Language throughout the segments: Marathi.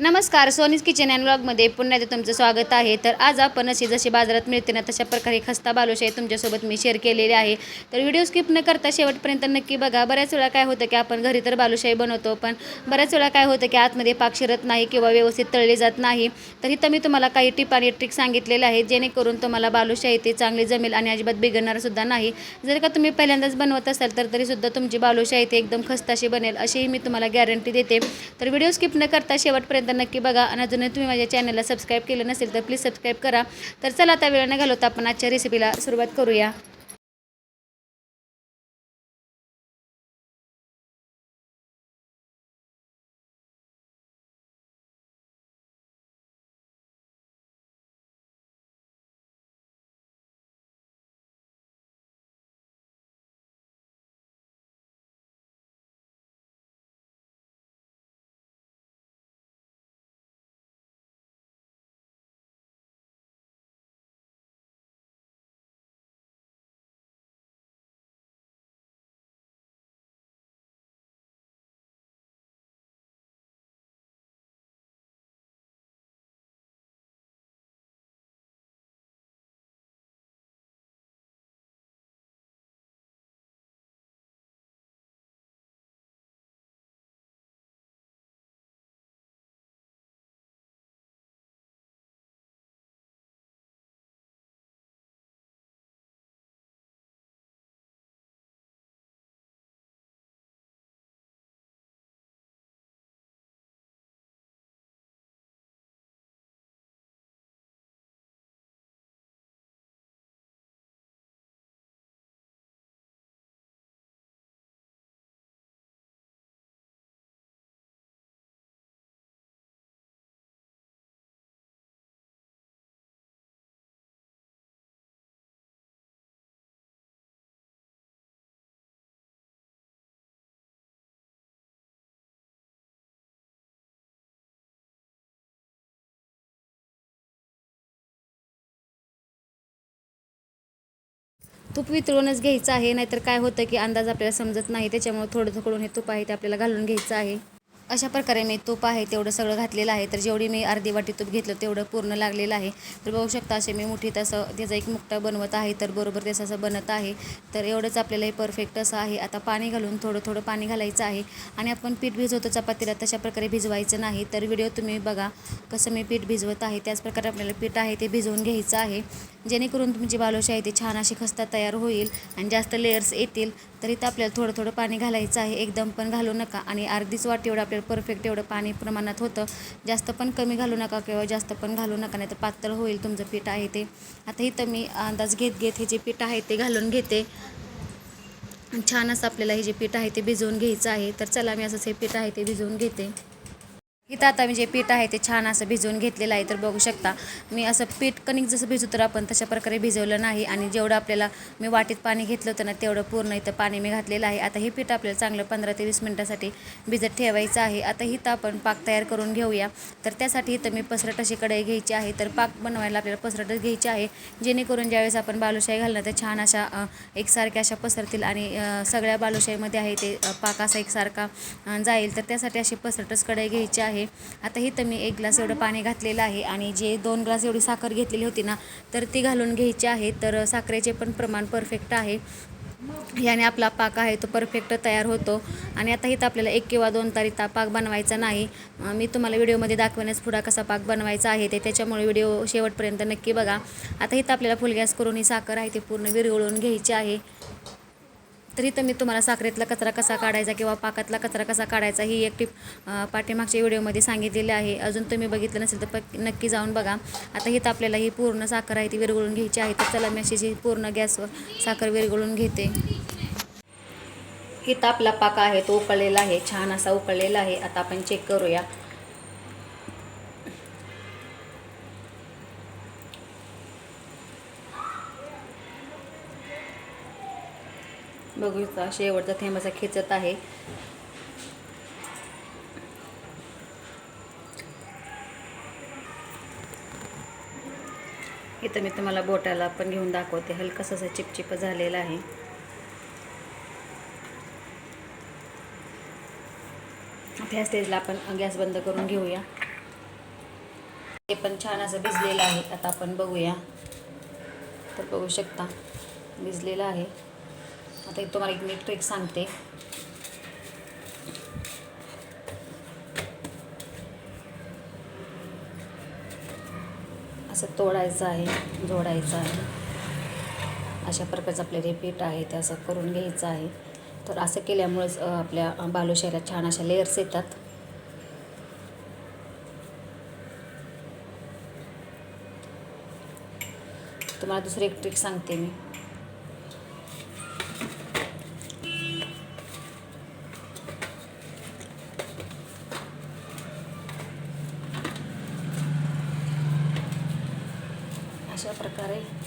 नमस्कार सोनीज किचन अँड ब्लॉगमध्ये पुन्हा एकदा तुमचं स्वागत आहे. तर आज आपण अशी जशी बाजारात मिळते ना तशा प्रकारे खस्ता बालुशाही तुमच्यासोबत मी शेअर केलेली आहे. तर व्हिडिओ स्किप न करता शेवटपर्यंत नक्की बघा. बऱ्याच वेळा काय होतं की आपण घरी तर बालुशाही बनवतो पण बऱ्याच वेळा काय होतं की आतमध्ये पाक शिरत नाही किंवा व्यवस्थित तळली जात नाही. तर इथं मी तुम्हाला काही टिप आणि ट्रिक सांगितलेले आहेत जेणेकरून तुम्हाला बालुशाही ते चांगली जमेल आणि अजिबात बिघडणारसुद्धा नाही. जर का तुम्ही पहिल्यांदाच बनवत असाल तर तरीसुद्धा तुमची बालुशाही ते एकदम खस्ताशी बनेल अशीही मी तुम्हाला गॅरंटी देते. तर व्हिडिओ स्किप न करता शेवटपर्यंत तर नक्की बघा. आणि अजूनही तुम्ही माझ्या चॅनलला सबस्क्राईब केलं नसेल तर प्लीज सबस्क्राईब करा. तर चला आता वेळ न घालवता आपण आजच्या रेसिपीला सुरुवात करूया. तूप वितळूनच घ्यायचं आहे नाहीतर काय होतं की अंदाज आपल्याला समजत नाही त्याच्यामुळे थोडं थोडं हे तूप आहे ते आपल्याला घालून घ्यायचं आहे. अशा प्रकारे मी तूप आहे तेवढं सगळं घातलेलं आहे. तर जेवढी मी अर्धी वाटी तूप घेतलं तेवढं पूर्ण लागलेलं आहे. तर बघू शकता असे मी मुठीत असं त्याचा एक मुकटा बनवत आहे. तर बरोबर त्याचं असं बनत आहे. तर एवढंच आपल्याला हे परफेक्ट असं आहे. आता पाणी घालून थोडं थोडं पाणी घालायचं आहे. आणि आपण पीठ भिजवतो चपातीला तशा प्रकारे भिजवायचं नाही. तर व्हिडिओ तुम्ही बघा कसं मी पीठ भिजवत आहे. त्याच प्रकारे आपल्याला पीठ आहे ते भिजवून घ्यायचं आहे. जेणेकरून तुमची बालोशी आहे ती छान अशी खस्ता तयार होईल आणि जास्त लेयर्स येतील. तर इथं आपल्याला थोडं थोडं पाणी घालायचं आहे. एकदम पण घालू नका. आणि अर्धीच वाटी एवढं आपल्याला परफेक्ट एवढं पाणी प्रमाणात होतं. जास्त पण कमी घालू नका किंवा जास्त पण घालू नका नाही तर पातळ होईल तुमचं पीठ आहे ते. आता इथं मी अंदाज घेत घेत हे जे पीठ आहे ते घालून घेते. छान असं आपल्याला हे जे पीठ आहे ते भिजवून घ्यायचं आहे. तर चला मी असंच हे पीठ आहे ते भिजवून घेते. इथं आता मी जे पीठ आहे ते छान असं भिजवून घेतलेलं आहे तर बघू शकता. मी असं पीठ कणिक जसं भिजू तर आपण तशा प्रकारे भिजवलं नाही आणि जेवढं आपल्याला मी वाटीत पाणी घेतलं होतं ना तेवढं पूर्ण इथं पाणी मी घातलेलं आहे. आता हे पीठ आपल्याला चांगलं पंधरा ते वीस मिनटासाठी भिजत ठेवायचं आहे. आता इथं आपण पाक तयार करून घेऊया. तर त्यासाठी इथं मी पसरट अशी कढई घ्यायची आहे तर पाक बनवायला आपल्याला पसरटच घ्यायची आहे. जेणेकरून ज्यावेळेस आपण बालुशाही घालणार तर छान अशा एकसारख्या अशा पसरतील आणि सगळ्या बालुशाहीमध्ये आहे ते पाक असा एकसारखा जाईल. तर त्यासाठी अशी पसरटच कढई घ्यायची आहे. आता इथं मी एक ग्लास एवढं पाणी घातलेलं आहे आणि जे दोन ग्लास एवढी साखर घेतलेली होती ना तर ती घालून घ्यायची आहे. तर साखरेचे पण प्रमाण परफेक्ट आहे. याने आपला पाक आहे तो परफेक्ट तयार होतो. आणि आता इथं आपल्याला एक किंवा दोन तारीचा पाक बनवायचा नाही. मी तुम्हाला व्हिडिओमध्ये दाखवण्यास पुढा कसा पाक बनवायचा आहे ते. त्याच्यामुळे व्हिडिओ शेवटपर्यंत नक्की बघा. आता इथं आपल्याला फुल गॅस करून ही साखर आहे ते पूर्ण विरघळून घ्यायची आहे. तर इथं मी तुम्हाला साखरेतला कचरा कसा काढायचा किंवा पाकातला कचरा कसा काढायचा ही एक टिप पाठीमागच्या व्हिडिओमध्ये सांगितलेली आहे. अजून तुम्ही बघितलं नसेल तर प नक्की जाऊन बघा. आता इथं आपल्याला ही पूर्ण साखर आहे ती विरघळून घ्यायची आहे. तर चला मी अशी जी पूर्ण गॅसवर साखर विरघळून घेते. इथं आपला पाक आहे तो उकळलेला आहे. छान असा उकळलेला आहे. आता आपण चेक करूया. बघू शेवटचा थेंब असा खेचत आहे. इथं मी तुम्हाला बोटाला पण घेऊन दाखवते. हलकंसं असं चिपचिप झालेलं आहे. त्या स्टेजला आपण गॅस बंद करून घेऊया. हे पण छान असं भिजलेलं आहे. आता आपण बघूया. तर बघू शकता भिजलेलं आहे. आता एक तुम्हाला एक मी ट्रिक सांगते. असं तोडायचं आहे जोडायचं आहे. अशा प्रकारचं आपले रिपीट आहे ते असं करून घ्यायचं आहे. तर असं केल्यामुळेच आपल्या बालुशाहीला छान अशा लेयर्स येतात. तुम्हाला दुसरी एक ट्रिक सांगते मी अशा प्रकारे इथं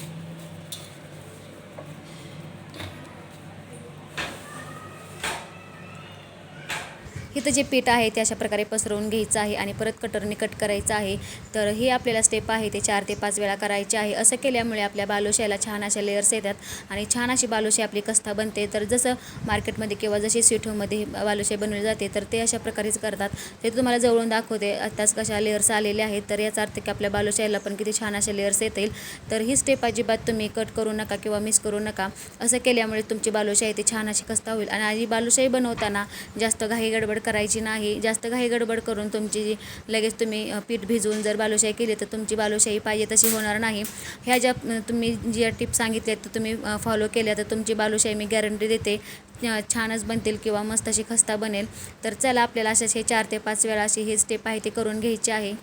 जे पीठ आहे ते अशा प्रकारे पसरवून घ्यायचं आहे आणि परत कटरने कट करायचं आहे. तर ही आपल्याला स्टेप आहे ते चार ते पाच वेळा करायचे आहे. असं केल्यामुळे आपल्या बालुशाला छान अशा लेयर्स येतात आणि छान अशी बालुशाही आपली कस्ता बनते. तर जसं मार्केटमध्ये किंवा जशी स्वीटमध्ये बालुशाही बनवली जाते तर ते अशा प्रकारेच करतात. ते तुम्हाला जवळून दाखवते. आत्ताच कशा लेअर्स आलेल्या आहेत तर याचा अर्थ की आपल्या बालुशाहीला पण किती छान अशा लेयर्स येतील. तर ही स्टेप अजिबात तुम्ही कट करू नका किंवा मिस करू नका. असं केल्यामुळे तुमची बालुशाही ती छान अशी कस्ता होईल. आणि आधी बालुशाही बनवताना जास्त घाई गडबड करायची नाही. जास्त घाई गडबड करून तुमची जी लगेच तुम्ही पीठ भिजवून जर बालुशाही केली तर तुमची बालुशाही पाहिजे तशी होणार नाही. ह्या ज्या तुम्ही ज्या टिप्स सांगितल्या तर तुम्ही फॉलो केल्या तर तुमची बालुशाही मी गॅरंटी देते. छानच बनतील किंवा मस्त अशी खस्ता बनेल. तर चला आपल्याला अशाच हे चार ते पाच वेळा अशी ही स्टेप आहे ते करून घ्यायची आहे.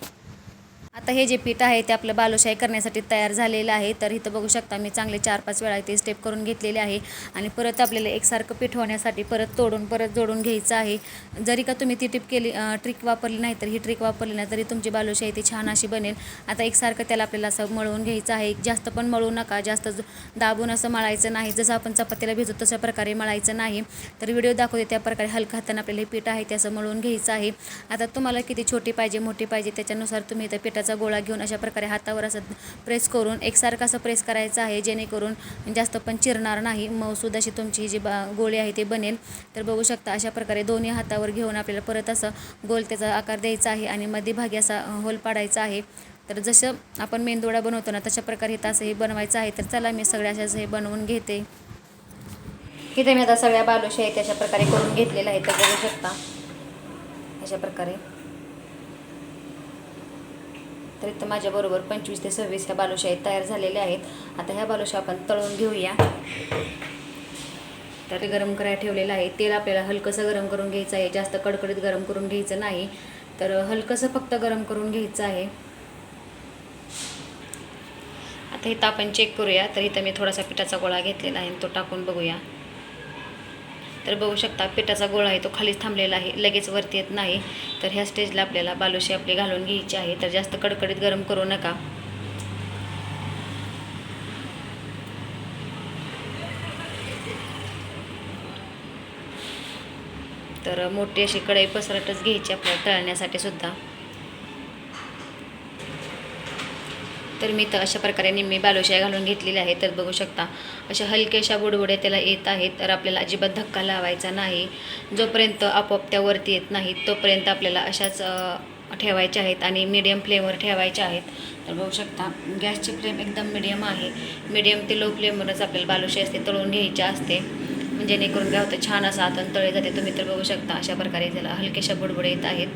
आता हे जे पीठ आहे ते आपलं बालुशाही करण्यासाठी तयार झालेलं आहे. तर इथं बघू शकता मी चांगले चार पाच वेळा ते स्टेप करून घेतलेले आहे. आणि परत आपल्याला एकसारखं पीठ होण्यासाठी परत तोडून परत जोडून घ्यायचं आहे. जरी का तुम्ही ती टिप केली ट्रिक वापरली नाही तर ही ट्रिक वापरली नाही तरी तुमची बालुशाही ती छान अशी बनेल. आता एकसारखं त्याला आपल्याला असं मळवून घ्यायचं आहे. जास्त पण मळू नका. जास्त दाबून असं मळायचं नाही. जसं आपण चपातीला भिजू तशा प्रकारे मळायचं नाही. तर व्हिडिओ दाखवते त्या प्रकारे हलका हाताने आपल्याला हे पीठ आहे ते असं मळून घ्यायचं आहे. आता तुम्हाला किती छोटी पाहिजे मोठी पाहिजे त्याच्यानुसार तुम्ही इथं पिठाचा गोळा घेऊन अशा प्रकारे हातावर असं प्रेस करून एकसारखं असं प्रेस करायचं आहे जेणेकरून जास्त पण चिरणार नाही. मऊसूद अशी तुमची ही जी बा गोळी आहे ते बनेल. तर बघू शकता अशा प्रकारे दोन्ही हातावर घेऊन आपल्याला परत असं गोल त्याचा आकार द्यायचा आहे आणि मध्यभागी असा होल पाडायचा आहे. तर जसं आपण मेंदोडा बनवतो ना तशा प्रकारे हे असं बनवायचं आहे. तर चला मी सगळ्या अशाच हे बनवून घेते. इथे मी आता सगळ्या बालुशा आहेत अशा प्रकारे करून घेतलेल्या आहेत. तर बघू शकता. अशा प्रकारे. तर इथं माझ्याबरोबर पंचवीस ते सव्वीस ह्या बालुशाही तयार झालेल्या आहेत. आता ह्या बालुशा आपण तळून घेऊया. तर गरम करायला ठेवलेलं आहे. तेल आपल्याला हलकंसं गरम करून घ्यायचं आहे. जास्त कडकडीत गरम करून घ्यायचं नाही. तर हलकंसं फक्त गरम करून घ्यायचं आहे. आता इथं आपण चेक करूया. तर इथं मी थोडासा पिठाचा गोळा घेतलेला आहे तो टाकून बघूया. तर बघू शकता पिठाचा गोळा आहे तो खालीच थांबलेला आहे लगेच वरती येत नाही. तर ह्या स्टेजला आपल्याला बालुशी आपली घालून घ्यायची आहे. तर जास्त कडकडीत गरम करू नका. तर मोठी अशी कढई पसरटच घ्यायची आपल्याला तळण्यासाठी सुद्धा. तर मी तर अशा प्रकारे निम्मी बालुशाही घालून घेतलेली आहे तर बघू शकता अशा हलक्याशा बुडबुड्या त्याला येत आहेत. तर आपल्याला अजिबात धक्का लावायचा नाही. जोपर्यंत आपोआप त्या वरती येत नाहीत तोपर्यंत आपल्याला अशाच ठेवायच्या आहेत आणि मीडियम फ्लेमवर ठेवायच्या आहेत. तर बघू शकता गॅसची फ्लेम एकदम मिडियम आहे. मीडियम ते लो फ्लेमवरच आपल्याला बालुशाही असते तळून घ्यायची असते. म्हणजे जेणेकरून काय होतं छान असं आतून तळे जाते. तुम्ही तर बघू शकता अशा प्रकारे त्याला हलकेशा बुडबुडे येत आहेत.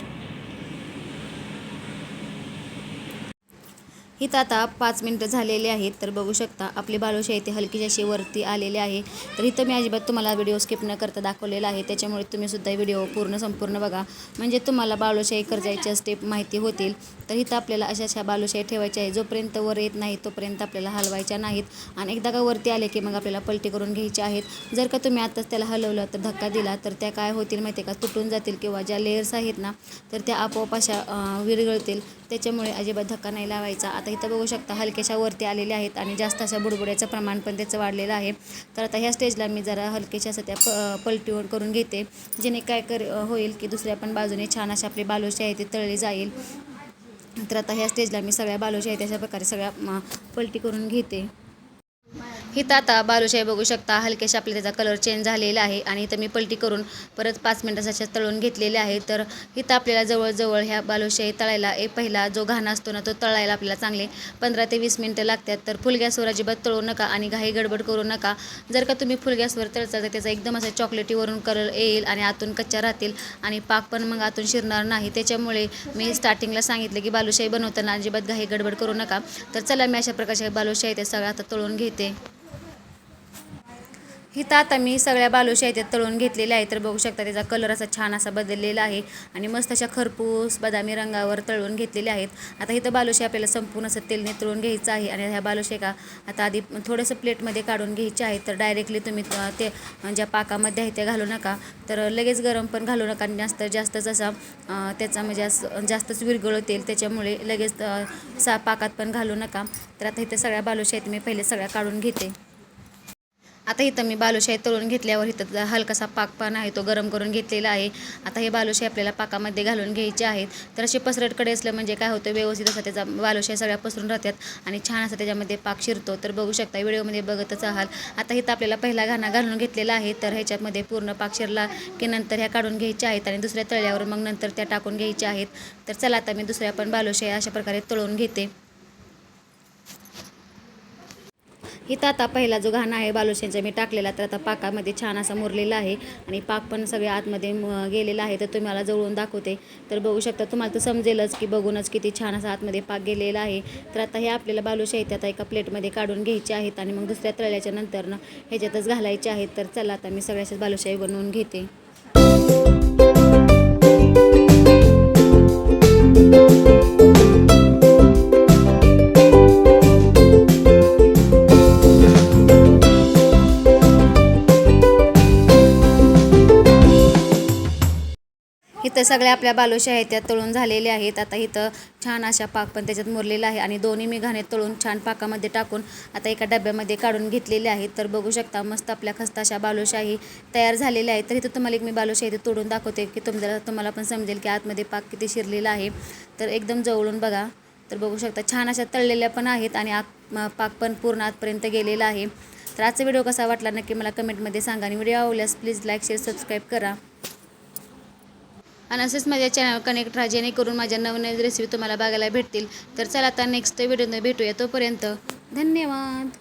इथं आता पाच मिनटं झालेले आहेत तर बघू शकता आपली बालुशा इथे हलकीशी वरती आलेली आहे. तर इथं मी अजिबात तुम्हाला व्हिडिओ स्किप न करता दाखवलेला आहे. त्याच्यामुळे तुम्ही सुद्धा व्हिडिओ पूर्ण संपूर्ण बघा. म्हणजे तुम्हाला बालुशाही करजायच्या स्टेप माहिती होतील. तर इथं आपल्याला अशा अशा बालुशाही ठेवायच्या आहे जोपर्यंत वर येत नाही तोपर्यंत आपल्याला हलवायच्या नाहीत. आणि एकदा का वरती आले की मग आपल्याला पलटी करून घ्यायच्या आहेत. जर का तुम्ही आताच त्याला हलवलं तर धक्का दिला तर त्या काय होतील माहिती आहे का? तुटून जातील किंवा ज्या लेयर्स आहेत ना तर त्या आपोआप अशा विरघळतील. त्याच्यामुळे अजिबात धक्का नाही लावायचा. आता इथं बघू शकता हलक्याशा वरती आलेल्या आहेत आणि जास्त अशा बुडबुड्याचं प्रमाण पण त्याचं वाढलेलं आहे. तर आता ह्या स्टेजला मी जरा हलकेशा असं त्या प पलटीवर करून घेते जेणे काय कर होईल की दुसऱ्या पण बाजूने छान अशी आपली बालुशी आहे ती तळली जाईल. तर आता ह्या स्टेजला मी सगळ्या बालुशी आहेत अशा प्रकारे सगळ्या पलटी करून घेते. इथं आता बालुशाही बघू शकता. हलकेशा आपल्या त्याचा कलर चेंज झालेला आहे आणि इथं मी पलटी करून परत पाच मिनटाच्या तळून घेतलेले आहे. तर इथं आपल्याला जवळजवळ ह्या बालुशाही तळायला एक पहिला जो घाण असतो ना तो तळायला आपल्याला चांगले पंधरा ते वीस मिनटं लागतात. तर फुल गॅसवर अजिबात तळू नका आणि घाई गडबड करू नका. जर का तुम्ही फुल गॅसवर तळता तर त्याचा एकदम असा चॉकलेटीवरून कलर येईल आणि आतून कच्च्या राहतील आणि पाक पण मग आतून शिरणार नाही. त्याच्यामुळे मी स्टार्टिंगला सांगितलं की बालुशाही बनवताना अजिबात घाई गडबड करू नका. तर चला मी अशा प्रकारच्या बालुशाही ते सगळं आता तळून घेते. हिथं आता मी सगळ्या बालुशाही आहेत तळून घेतलेल्या आहेत. तर बघू शकता त्याचा कलर असा छान असा बदललेला आहे. आणि मस्त अशा खरपूस बदामी रंगावर तळून घेतलेल्या आहेत. आता इथं बालुशाही आपल्याला संपूर्ण असं तेलने तळून घ्यायचं आहे. आणि ह्या बालुशाही का आता आधी थोडंसं प्लेटमध्ये काढून घ्यायचे आहे तर डायरेक्टली तुम्ही ते ज्या पाकामध्ये आहे ते घालू नका. तर लगेच गरम पण घालू नका. आणि जास्त जास्तच असा त्याचा म्हणजे असं जास्तच विरघळतेल त्याच्यामुळे लगेच सा पाकात पण घालू नका. तर आता इथं सगळ्या बालुशाही मी पहिले सगळ्या काढून घेते. आता इथं मी बालुशाही तळून घेतल्यावर इथं हलकासा पाकपान आहे तो गरम करून घेतलेला आहे. आता हे बालुशाही आपल्याला पाकामध्ये घालून घ्यायचे आहेत. तर असे पसरटकडे असलं म्हणजे काय होतं व्यवस्थित असा त्याचा बालुशाही सगळ्या पसरून राहतात आणि छान असा त्याच्यामध्ये पाक शिरतो. तर बघू शकता व्हिडिओमध्ये बघतच आहात. आता इथं आपल्याला पहिला घाणा घालून घेतलेला आहे. तर ह्याच्यामध्ये पूर्ण पाक शिरला की नंतर ह्या काढून घ्यायच्या आहेत आणि दुसऱ्या तळल्यावर मग नंतर त्या टाकून घ्यायच्या आहेत. तर चला आता मी दुसऱ्या पण बालुशाही अशा प्रकारे तळून घेते. इथं आता पहिला जो घाणा आहे बालुशांचा मी टाकलेला तर आता पाकामध्ये छान असा मुरलेला आहे आणि पाक पण सगळे आतमध्ये गेलेला आहे तर तुम्हाला जवळून दाखवते. तर बघू शकता तुम्हाला तर समजेलच की बघूनच किती छान असा आतमध्ये पाक गेलेला आहे. तर आता हे आपल्याला बालुशाही आता एका प्लेटमध्ये काढून घ्यायचे आहेत आणि मग दुसऱ्या तळल्याच्या नंतर ना ह्याच्यातच घालायचे आहेत. तर चला आता मी सगळ्याच्याच बालुशाही बनवून घेते. इथं सगळ्या आपल्या बालुशा आहेत त्या तळून झालेल्या आहेत. आता इथं छान अशा पाक पण त्याच्यात मुरलेला आहे आणि दोन्ही मी घाणे तळून छान पाकामध्ये टाकून आता एका डब्यामध्ये काढून घेतलेले आहेत. तर बघू शकता मस्त आपल्या खस्ताशा बालुशाही तयार झालेल्या आहेत. तर इथं तुम्हाला एक मी बालुशाही इथे तोडून दाखवते की तुम्हाला तुम्हाला पण समजेल की आतमध्ये पाक किती शिरलेला आहे. तर एकदम जवळून बघा. तर बघू शकता छान अशा तळलेल्या पण आहेत आणि आत पाक पण पूर्ण आतपर्यंत गेलेला आहे. तर आजचा व्हिडिओ कसा वाटला नक्की मला कमेंटमध्ये सांगा आणि व्हिडिओ आवडल्यास प्लीज लाईक शेअर सबस्क्राईब करा. आणि असेच माझ्या चॅनल कनेक्ट राहा जेणेकरून माझ्या नवीन रेसिपी तुम्हाला बघायला भेटतील. तर चला आता नेक्स्ट व्हिडिओ भेटूया तोपर्यंत. धन्यवाद.